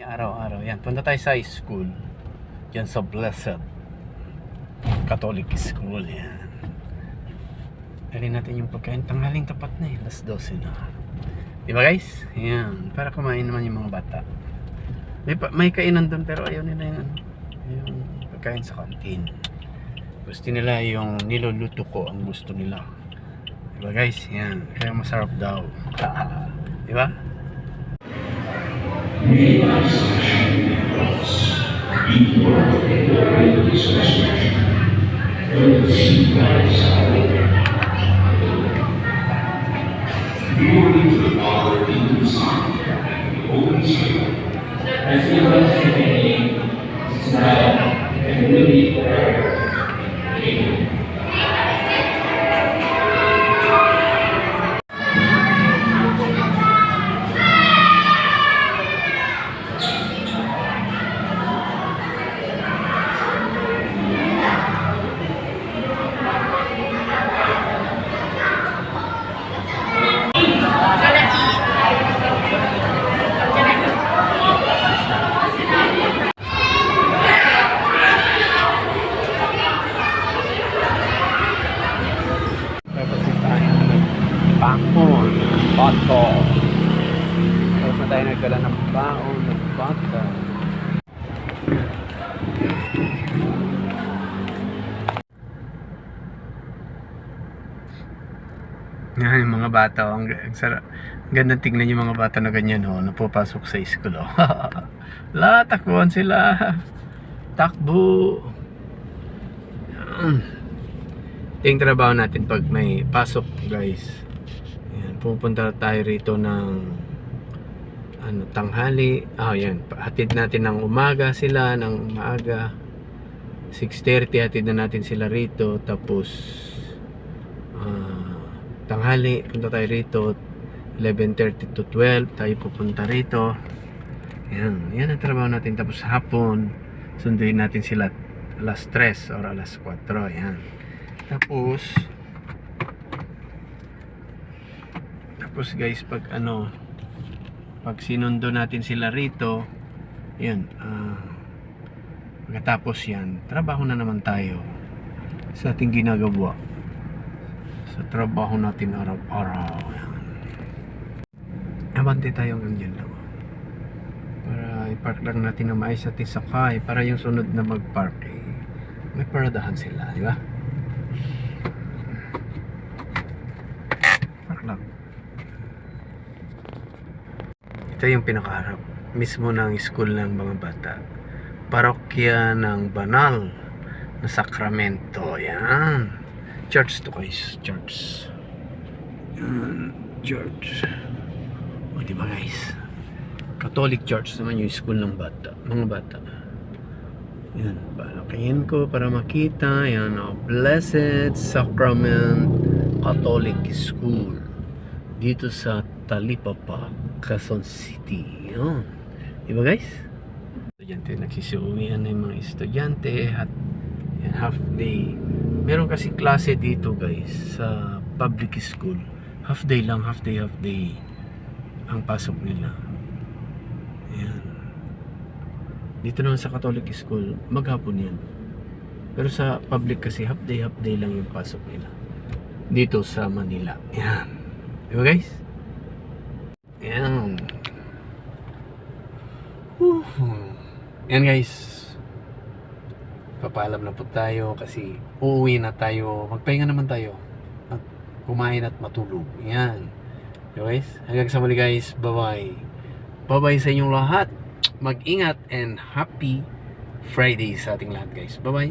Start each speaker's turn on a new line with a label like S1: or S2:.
S1: Araw-araw. Yan. Punta tayo sa school. Yan sa Blessed. Catholic School. Yan. Dali natin yung pagkain. Tanghaling tapat na eh. Alas 12 na. Di ba guys? Yan. Para kumain naman yung mga bata. May, may kainan doon pero ayaw nila yung, ano, yung pagkain sa kantin. Gusto nila yung niluluto ko ang gusto nila. Di ba guys? Yan. Kaya masarap daw. Di ba? made by his passion and cross, the glory of his resurrection, and received by bato. Tapos na tayo nagdala ng baon, ng bata. Yan yung mga bata. oh. Ang, ang sarap. Ganda tingnan yung mga bata na ganyan, oh, napapasok sa school. Oh. La, takbuhan sila. Takbo. Ito trabaho natin pag may pasok, guys. Yan, pupunta tayo rito ng ano, tanghali. Ah, yan. Hatid natin ng umaga sila, ng maaga. 6.30 hatid na natin sila rito. Tapos, ah, tanghali, punta tayo rito. 11.30 to 12, tayo pupunta rito. Yan, yan ang trabaho natin. Tapos hapon, sunduin natin sila alas 3 or alas 4. Yan. Tapos, tapos guys, pag ano, pag sinundo natin sila rito, yan, ah, pagkatapos yan, trabaho na naman tayo sa ating ginagawa. Sa trabaho natin araw-araw. Abante tayo hanggang dyan lang. Para i-park lang natin na maayos at isakay para yung sunod na mag-park eh, may paradahan sila, di ba? Park lang. Ito yung pinakaharap mismo ng school ng mga bata. Parokya ng banal na sakramento. Yan. Church to guys. Church. Yan. Church. O diba guys? Catholic Church naman yung school ng bata. Mga bata. Yan. Palakihin ko para makita. Yan. Oh, Blessed Sacrament Catholic School. Dito sa Talipapa, Quezon City. Yan. Diba guys? Estudyante, nagsisuwian na yung mga estudyante at yan, half day. Meron kasi klase dito guys sa public school. Half day lang, half day, half day ang pasok nila. Yan. Dito naman sa Catholic school, maghapon yan. Pero sa public kasi half day, half day lang yung pasok nila. Dito sa Manila. Yan. Di ba guys? Yan. Whew. Yan guys. Papaalam na po tayo kasi uuwi na tayo. Magpahinga naman tayo. At kumain at matulog. Yan. Okay guys? Hanggang sa muli guys. Bye-bye. Bye-bye sa inyong lahat. Mag-ingat and happy Friday sa ating lahat guys. Bye-bye.